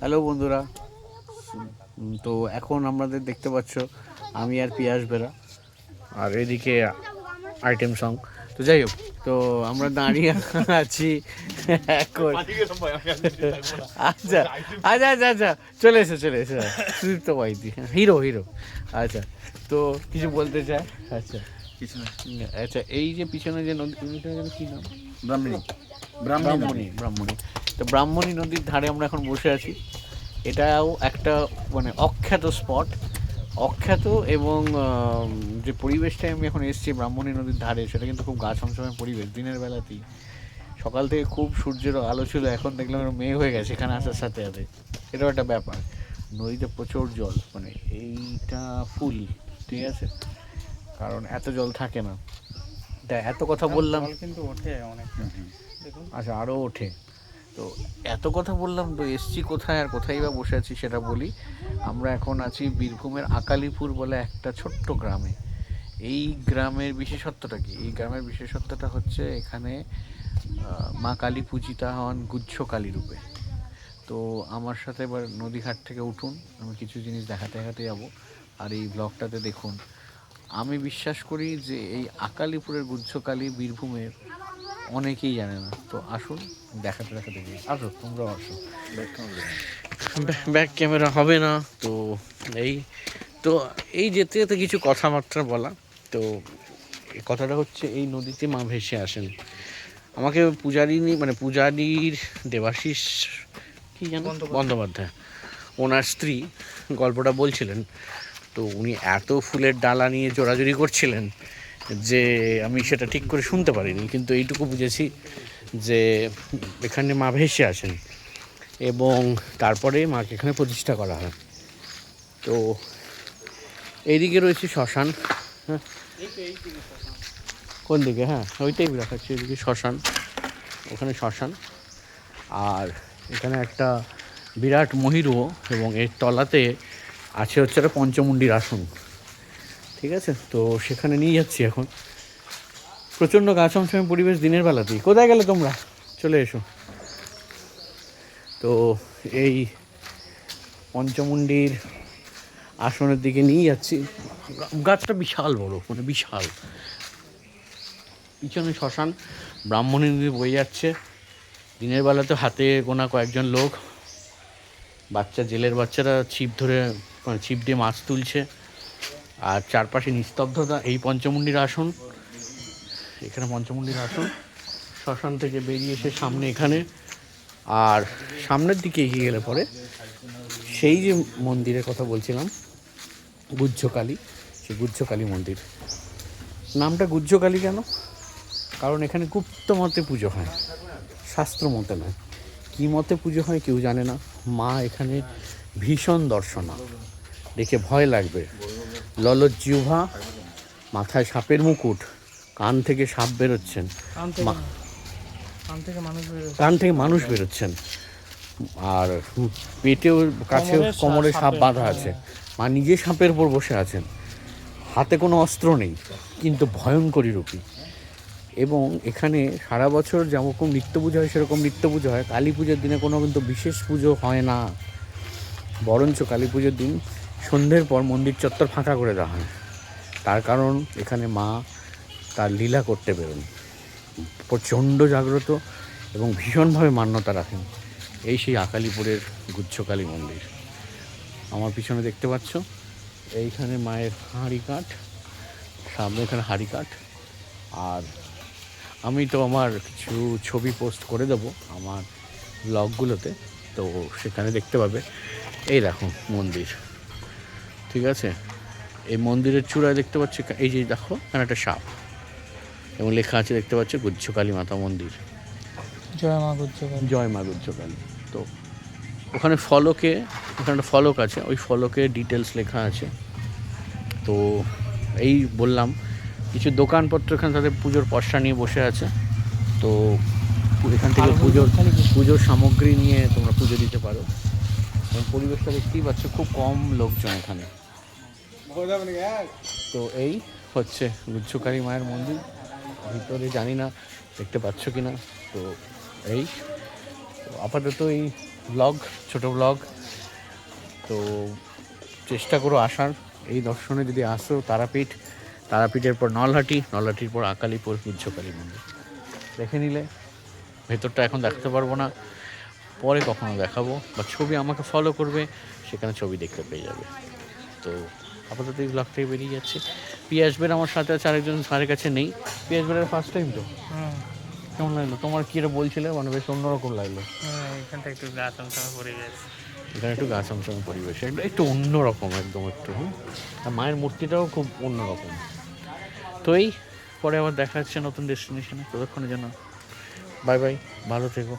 Hello বন্ধুরা। তো এখন আমাদের দেখতে পাচ্ছ আমি আর পিয়াস বেরা। আর এদিকে আইটেম সং। তো যাই হোক তো আমরা দাঁড়িয়ে আছি এখন। আচ্ছা আচ্ছা আচ্ছা আচ্ছা চলে এসো চলে এসো। সুদীপ্ত বাইদি হিরো হিরো। আচ্ছা তো কিছু বলতে চাই? আচ্ছা। কিছু না। আচ্ছা এই যে পিছনে যে নদী নদীটা কি নাম? ব্রাহ্মণী। ব্রাহ্মণী ব্রাহ্মণী। তো ব্রাহ্মণী নদীর ধারে আমরা এখন বসে আছি। এটাও একটা মানে অখ্যাত স্পট। অখ্যাত এবং যে পরিবেশটায় আমি এখন এসেছি ব্রাহ্মণী নদীর ধারে সেটা কিন্তু খুব গা ছমছমের পরিবেশ। দিনের বেলাতেই। সকাল থেকে খুব সূর্যের আলো ছিল এখন দেখলাম মেয়ে হয়ে গেছে এখানে আসার সাথে সাথে। এটাও একটা ব্যাপার। নদীতে প্রচুর জল মানে এইটা ফুল ঠিক আছে? কারণ এত জল থাকে না। এত কথা বললাম। কিন্তু ওঠে অনেক আচ্ছা আরও ওঠে। তো এত কথা বললাম তো এসছি কোথায় আর কোথায় বা বসে আছি সেটা বলি। আমরা এখন আছি বীরভূমের আকালিপুর বলে একটা ছোট্ট গ্রামে। এই গ্রামের বিশেষত্বটা কি? এই গ্রামের বিশেষত্বটা হচ্ছে এখানে মা কালী পূজিতা হন গুচ্ছ কালী রূপে। তো আমার সাথে এবার নদীঘাট থেকে উঠুন, আমি কিছু জিনিস দেখাতে দেখাতে যাব। আর এই ব্লগটাতে দেখুন, আমি বিশ্বাস করি যে এই আকালিপুরের গুচ্ছকালী বীরভূমের অনেকেই জানে না। তো আসুন দেখাতে দেখাতে যাই আসো তোমরাও আসো। ব্যাক ক্যামেরা হবে না তো এই তো এই যেতে যেতে কিছু কথাবার্তা বলা তো কথাটা হচ্ছে এই নদীতে মা ভেসে আসেন। আমাকে পূজারিনী মানে পূজারীর দেবাশিস কি জানো বন্দ্যোপাধ্যায়। ওনার স্ত্রী গল্পটা বলছিলেন তো উনি এত ফুলের ডালা নিয়ে জোরাজুরি করছিলেন যে আমি সেটা ঠিক করে শুনতে পারিনি, কিন্তু এইটুকু বুঝেছি যে এখানে মা ভেসে আসেন এবং তারপরে মাকে এখানে প্রতিষ্ঠা করা হয়। তো এইদিকে রয়েছে শ্মশান হ্যাঁ? কোন দিকে? হ্যাঁ ওইটাই দেখাচ্ছি এদিকে শ্মশান, ওখানে শ্মশান। আর এখানে একটা বিরাট মহিরুহ এবং এর তলাতে আছে হচ্ছে একটা পঞ্চমুণ্ডির আসন। ঠিক আছে? তো সেখানে নিয়ে যাচ্ছি এখন। প্রচণ্ড গা ছমছমে পরিবেশ দিনের বেলাতেই। কোথায় গেলে তোমরা? চলে এসো। তো এই পঞ্চমুণ্ডির আসনের দিকে নিয়ে যাচ্ছি। গাছটা বিশাল বড় মানে বিশাল। পিছনে শ্মশান, ব্রাহ্মণী নদী বয়ে যাচ্ছে। দিনের বেলাতে হাতে গোনা কয়েকজন লোক। বাচ্চা, জেলের বাচ্চারা ছিপ ধরে মানে ছিপ দিয়ে মাছ তুলছে। আর চারপাশে নিস্তব্ধতা, এই পঞ্চমুণ্ডির আসন। এখানে পঞ্চমুণ্ডির আসন। শ্মশান থেকে বেরিয়ে এসে সামনে এখানে। আর সামনের দিকে এগিয়ে গেলে পরে সেই যে মন্দিরের কথা বলছিলাম গুজ্জকালী সেই গুজ্জকালী মন্দির। নামটা গুজ্জকালী কেন? কারণ এখানে গুপ্ত মতে পুজো হয়, শাস্ত্র মতে নয়। কী মতে পুজো হয় কেউ জানে না। মা এখানে ভীষণ দর্শনা। দেখে ভয় লাগবে। ললজ্জিহ্বা মাথায় সাপের মুকুট কান থেকে সাপ বেরোচ্ছেন। কান থেকে মা- কান থেকে মানুষ বেরোয় কান থেকে মানুষ বেরোচ্ছেন। আর পেটেও কাছে কোমরে সাপ বাঁধা আছে। মা নিজে সাপের উপর বসে আছেন। হাতে কোনো অস্ত্র নেই কিন্তু ভয়ঙ্করী রূপী। এবং এখানে সারা বছর যেরকম নিত্য পুজো হয় সেরকম নিত্য পুজো হয়। কালী পুজোর দিনে কোনো কিন্তু বিশেষ পুজো হয় না। বরঞ্চ কালী পুজোর দিন সন্ধ্যের পর মন্দির চত্বর ফাঁকা করে দেওয়া হয়। তার কারণ এখানে মা তার লীলা করতে বেরোন। প্রচণ্ড জাগ্রত এবং ভীষণভাবে মান্যতা রাখেন এই সেই আকালিপুরের গুচ্ছকালী মন্দির। আমার পিছনে দেখতে পাচ্ছ, এইখানে মায়ের হাঁড়ি কাঠ, সামনে এখানে হাঁড়ি কাঠ। আর আমি তো আমার কিছু ছবি পোস্ট করে দেবো আমার ব্লগগুলোতে, তো সেখানে দেখতে পাবে। এই দেখো মন্দির। ঠিক আছে? এই মন্দিরের চূড়ায় দেখতে পাচ্ছি এই যে দেখো এখানে একটা সাপ। এবং লেখা আছে দেখতে পাচ্ছ গুচ্ছকালী মাতা মন্দির। জয় মা গুজ্জকাল জয় মা গুজ্জকালী তো ওখানে ফলকে ওখানে একটা ফলক আছে ওই ফলকে ডিটেলস লেখা আছে। তো এই বললাম কিছু দোকানপত্র এখানে তাদের পুজোর পশা নিয়ে বসে আছে। তো এখান থেকে পুজোর পুজোর সামগ্রী নিয়ে তোমরা পুজো দিতে পারো। এবং পরিবেশটা দেখতেই পাচ্ছ, খুব কম লোকজন এখানে। তো এই হচ্ছে গুচ্ছকারী মায়ের মন্দির। ভিতরে জানি না, দেখতে পাচ্ছ কি না তো এই আপাতত এই ব্লগ ছোট ব্লগ তো চেষ্টা করো আসার। এই দর্শনে যদি আসো, তারাপীঠ, তারাপীঠের পর নলহাটি, নলহাটির পর আকালিপুর পূজ্যকালী মন্দির। দেখে নিলে, ভেতরটা এখন দেখতে পারব না। পরে কখনো দেখাবো বা ছবি আমাকে ফলো করবে সেখানে ছবি দেখতে পেয়ে যাবে। তো আপাতত এই ব্লগটাই বেরিয়ে যাচ্ছে। পিয়াস বের আমার সাথে আছে আরেকজন স্যারের কাছে নেই। পিয়াস বেরের ফার্স্ট টাইম তো? কেমন লাগল? তোমার কী এটা বলছিলে? মানে বেশ অন্যরকম লাগল। এখানটা একটু গা চমচমে গেছে। এখানে একটু গা চমচম পরিবেশ একটু অন্যরকম একদম একটু হুম। আর মায়ের মূর্তিটাও খুব অন্যরকম। তো এই পরে আবার দেখা যাচ্ছে নতুন ডেস্টিনেশনে ততক্ষণের জন্য। বাই বাই ভালো থেকো।